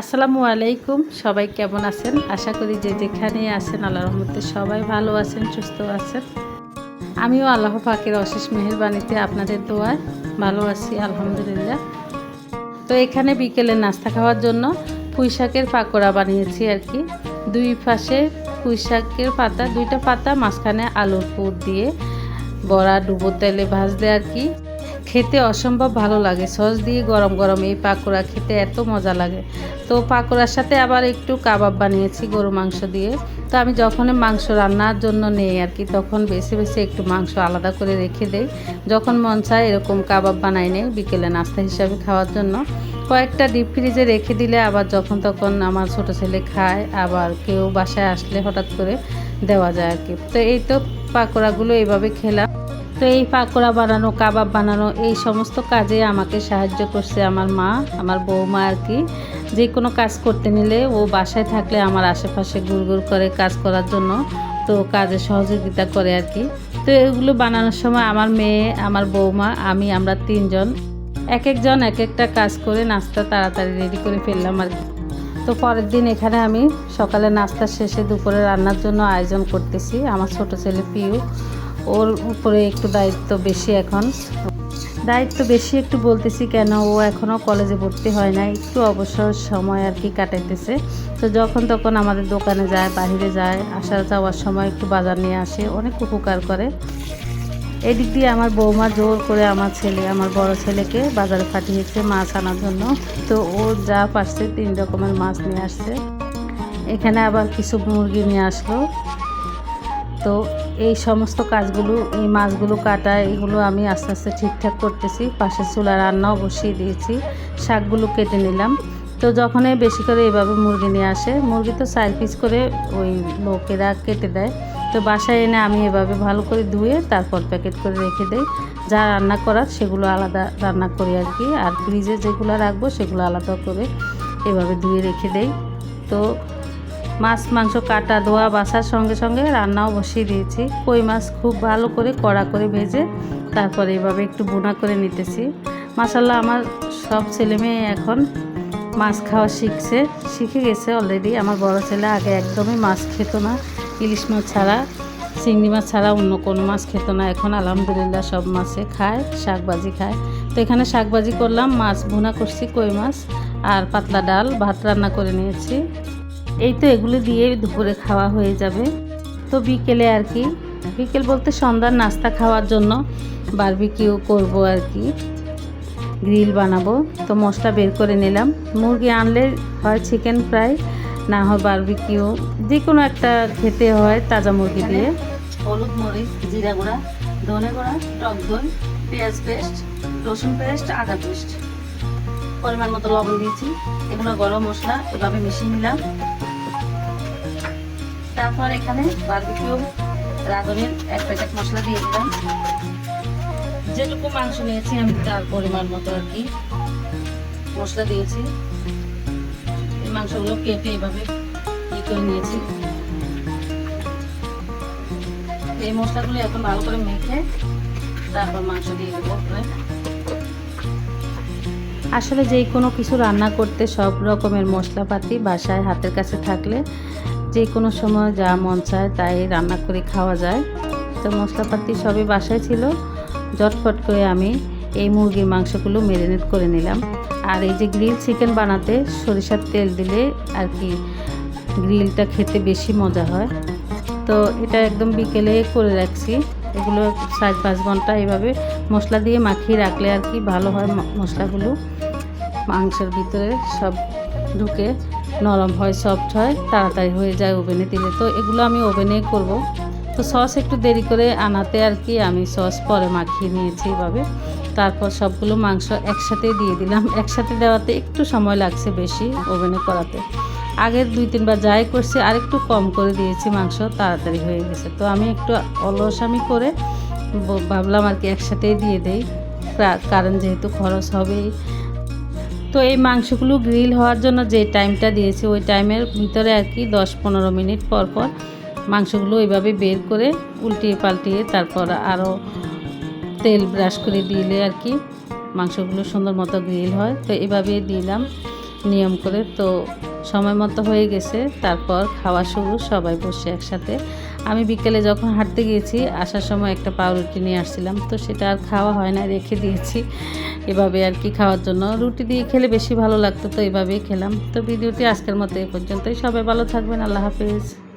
আসসালামু আলাইকুম, সবাই কেমন আছেন? আশা করি যে যেখানে আছেন আল্লাহ রহমতে সবাই ভালো আছেন, সুস্থ আছেন। আমিও আল্লাহ পাকের অশেষ মেহেরবানিতে আপনাদের দোয়ায় ভালো আছি, আলহামদুলিল্লাহ। তো এখানে বিকেলে নাস্তা খাওয়ার জন্য পুঁই শাকের পাকোড়া বানিয়েছি আর কি। দুই পাশে পুঁই শাকের পাতা, দুইটা পাতা, মাঝখানে আলুর পুর দিয়ে বড়া, ডুবো তেলে ভাজলে আর কি। খেতে অসম্ভব ভালো লাগে। সস দিয়ে গরম গরম এই পাকোড়া খেতে এত মজা লাগে। তো পাকোড়ার সাথে আবার একটু কাবাব বানিয়েছি গরু মাংস দিয়ে। তো আমি যখন মাংস রান্নার জন্য নেই আর কি, তখন বেছে বেছে একটু মাংস আলাদা করে রেখে দেই। যখন মন চায় এরকম কাবাব বানাই নেই বিকেলে নাস্তা হিসাবে খাওয়ার জন্য। কয়েকটা ডিপ ফ্রিজে রেখে দিলে আবার যখন তখন আমার ছোট ছেলে খায়, আবার কেউ বাসায় আসলে হঠাৎ করে দেওয়া যায় আর কি। তো এই তো পাকোড়াগুলো এইভাবে খেলাম। তো এই পাকোড়া বানানো, কাবাব বানানো, এই সমস্ত কাজে আমাকে সাহায্য করছে আমার মা, আমার বৌমা আর কি। যে কোনো কাজ করতে নিলে ও বাসায় থাকলে আমার আশেপাশে গুড় করে কাজ করার জন্য তো কাজে সহযোগিতা করে আর কি। তো এগুলো বানানোর সময় আমার মেয়ে, আমার বৌমা, আমি, আমরা তিনজন এক একজন এক একটা কাজ করে নাস্তা তাড়াতাড়ি রেডি করে ফেললাম আর কি। তো পরের দিন এখানে আমি সকালে নাস্তা শেষে দুপুরে রান্নার জন্য আয়োজন করতেছি। আমার ছোট ছেলে পিউ। ওর উপরে একটু দায়িত্ব বেশি এখন। দায়িত্ব বেশি একটু বলতেছি কেন ও এখনও কলেজে ভর্তি হয় না একটু অবসর সময় আর কি কাটাইতেছে। তো যখন তখন আমাদের দোকানে যায়, বাহিরে যায়, আসা যাওয়ার সময় একটু বাজার নিয়ে আসে, অনেক উপকার করে। এদিক দিয়ে আমার বৌমা জোর করে আমার ছেলে, আমার বড় ছেলেকে বাজারে পাঠিয়েছে মাছ আনার জন্য। তো ও যা পারছে তিন রকমের মাছ নিয়ে আসছে। এখানে আবার কিছু মুরগি নিয়ে আসলো। তো এই সমস্ত কাজগুলো, এই মাছগুলো কাটা, এগুলো আমি আস্তে আস্তে ঠিকঠাক করতেছি। পাশের চুলা রান্নাও বসিয়ে দিয়েছি, শাকগুলো কেটে নিলাম। তো যখনই বেশি করে এভাবে মুরগি নিয়ে আসে, মুরগি তো চার পিস করে ওই লোকেরা কেটে দেয়। তো বাসায় এনে আমি এভাবে ভালো করে ধুয়ে তারপর প্যাকেট করে রেখে দেই। যা রান্না করার সেগুলো আলাদা রান্না করি আর কি। আর ফ্রিজে যেগুলো রাখব সেগুলো আলাদা করে এভাবে ধুয়ে রেখে দেই। তো মাছ, মাংস কাটা, ধোয়া বাসার সঙ্গে সঙ্গে রান্নাও বসিয়ে দিয়েছি। কই মাছ খুব ভালো করে কড়া করে ভেজে তারপরে এভাবে একটু বোনা করে নিতেছি। মাসাল্লাহ আমার সব ছেলে মেয়ে এখন মাছ খাওয়া শিখছে। শিখে গেছে অলরেডি আমার বড় ছেলে আগে একদমই মাছ খেত না। ইলিশ মাছ ছাড়া, চিংড়ি মাছ ছাড়া অন্য কোনো মাছ খেত না। এখন আলহামদুলিল্লাহ সব মাছে খায়, শাকবাজি খায়। তো এখানে শাকবাজি করলাম, মাছ ভুনা করছি, কই মাছ আর পাতলা ডাল, ভাত রান্না করে নিয়েছি। এই তো এগুলো দিয়ে দুপুরে খাওয়া হয়ে যাবে। তো বিকেলে আর কি বিকেল বলতে সন্ধ্যার নাস্তা খাওয়ার জন্য বারবিকিউ করব আর কি। গ্রিল বানাবো। তো মশলা বের করে নিলাম। মুরগি আনলে হয় চিকেন ফ্রাই না হয় বারবিকিউ যে কোনো একটা খেতে হয় তাজা মুরগি দিয়ে। হলুদ মরিচ জিরা গুঁড়া ধনে গুঁড়া টক দই পেঁয়াজ পেস্ট রসুন পেস্ট আদা পেস্ট। পরিমাণ মতো লবণ দিয়েছি। এগুলো গরম মশলা এভাবে মিশিয়ে নিলাম। তারপর এখানে বারবিকিউ রাঁধুনির এক প্যাকেট মশলা দিয়ে দিলাম। যেটুকু মাংস নিয়েছি আমি তার পরিমাণ মতো আর কি মশলা দিয়েছি। এই মাংসগুলো কেটে এভাবে ই করে নিয়েছি। এই মশলাগুলো এখন ভালো করে মেখে তারপর মাংস দিয়ে দেবো আসলে যে কোনো কিছু রান্না করতে সব রকমের মশলাপাতি বাসায় হাতের কাছে থাকলে যে কোনো সময় যা মন চায় তাই রান্না করে খাওয়া যায়। তো মশলাপাতি সবই বাসায় ছিল। জটফট করে আমি এই মুরগির মাংসগুলো ম্যারিনেট করে নিলাম। আর এই যে গ্রিল চিকেন বানাতে সরিষার তেল দিলে আর কি গ্রিলটা খেতে বেশি মজা হয়। তো এটা একদম বিকেলে করে রাখছি। এগুলো চার পাঁচ ঘণ্টা এভাবে মশলা দিয়ে মাখিয়ে রাখলে আর কি ভালো হয় মশলাগুলো। মাংসের ভিতরে সব ঢুকে। নরম হয় সফট হয়, তাড়াতাড়ি হয়ে যায় ওভেনে দিলে। তো এগুলো আমি ওভেনে করব। তো সস একটু দেরি করে আনাতে আর কি আমি সস পরে মাখিয়ে নিয়েছি এভাবে। তারপর সবগুলো মাংস একসাথে দিয়ে দিলাম। একসাথে দেওয়াতে একটু সময় লাগছে বেশি ওভেনে করাতে। আগের দুই তিনবার যাই করছি আর একটু কম করে দিয়েছি মাংস, তাড়াতাড়ি হয়ে গেছে। তো আমি একটু অলসামি করে ভাবলাম আর কি একসাথেই দিয়ে দেই। কারণ যেহেতু খরচ হবেই। তো এই মাংসগুলো গ্রিল হওয়ার জন্য যে টাইমটা দিয়েছি, ওই টাইমের ভিতরে আর কি দশ পনেরো মিনিট পর পর মাংসগুলো ওইভাবে বের করে উল্টিয়ে পাল্টিয়ে তারপর আরও তেল ব্রাশ করে দিলে আর কি মাংসগুলো সুন্দর মতো গ্রিল হয়। তো এভাবে দিলাম। নিয়ম করে তো সময় মতো হয়ে গেছে, তারপর খাওয়া শুরু, সবাই বসে একসাথে। আমি বিকেলে যখন হাঁটতে গিয়েছি, আসার সময় একটা পাউরুটি নিয়ে আসছিলাম, তো সেটা আর খাওয়া হয় না, রেখে দিয়েছি। এভাবে আর কি খাওয়ার জন্য। রুটি দিয়ে খেলে বেশি ভালো লাগতো, তো এভাবেই খেলাম। তো ভিডিওটি আজকের মতো এ পর্যন্তই। সবাই ভালো থাকবেন, আল্লাহ হাফেজ।